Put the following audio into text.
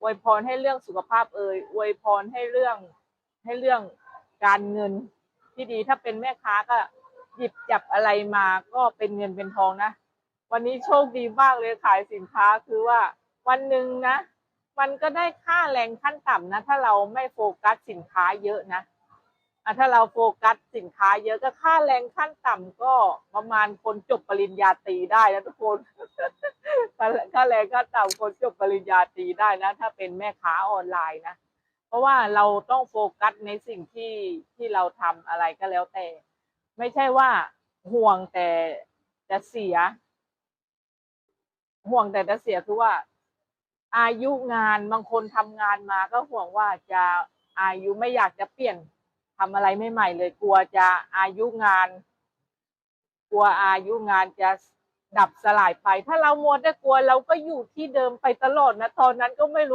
อวยพรให้เรื่องสุขภาพเอ่ยอวยพรให้เรื่องให้เรื่องการเงินที่ดีถ้าเป็นแม่ค้าก็หยิบจับอะไรมาก็เป็นเงินเป็นทองนะ วันนี้โชคดีมากเลยขายสินค้าคือว่าวันหนึ่งนะ มันก็ได้ค่าแรงขั้นต่ำนะ ถ้าเราไม่โฟกัสสินค้าเยอะนะอ่ถ้าเราโฟกัสสินค้าเยอะก็ค่าแรงขั้นต่ำก็ประมาณคนจบปริญญาตรีได้นะทุกคน ค่าแรงขั้นต่ำคนจบปริญญาตรีได้นะ ถ้าเป็นแม่ค้าออนไลน์นะ เพราะว่าเราต้องโฟกัสในสิ่งที่ที่เราทำอะไรก็แล้วแต่ ไม่ใช่ว่าห่วงแต่จะเสีย ห่วงแต่จะเสียคือว่า อายุงานบางคนทำงานมาก็ห่วงว่าจะอายุไม่อยากจะเปลี่ยนทำอะไรใหม่ๆเลย กลัวจะอายุงาน กลัวอายุงานจะ ดับสลายไป ถ้าเรามัวแต่กลัวเราก็อยู่ที่เดิมไปตลอดนะ ตอนนั้นก็ไม่รู้